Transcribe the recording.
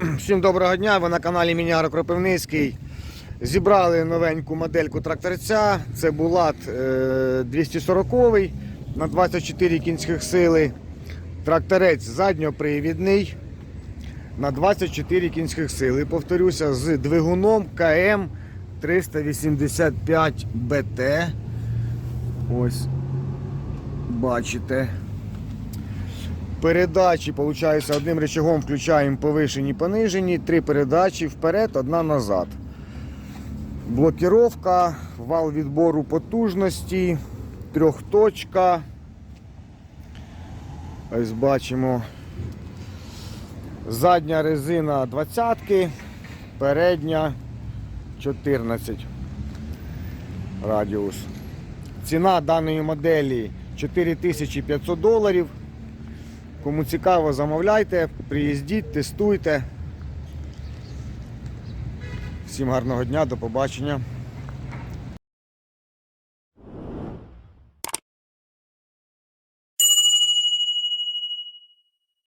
Всім доброго дня, ви на каналі Міняро Кропивницький. Зібрали новеньку модельку тракторця. Це Булат е, 240 на 24 кінських сили. Тракторець задньопривідний на 24 кінських сили. Повторюся, з двигуном КМ 385 БТ. Ось бачите. Передачі, виходить, одним рычагом включаємо повишені, понижені, три передачі вперед, одна назад. Блокіровка, вал відбору потужності, трьохточка. Ось бачимо. Задня резина 20, передня 14 радіус. Ціна даної моделі 4500 доларів. Кому цікаво, замовляйте, приїздіть, тестуйте. Всім гарного дня, до побачення.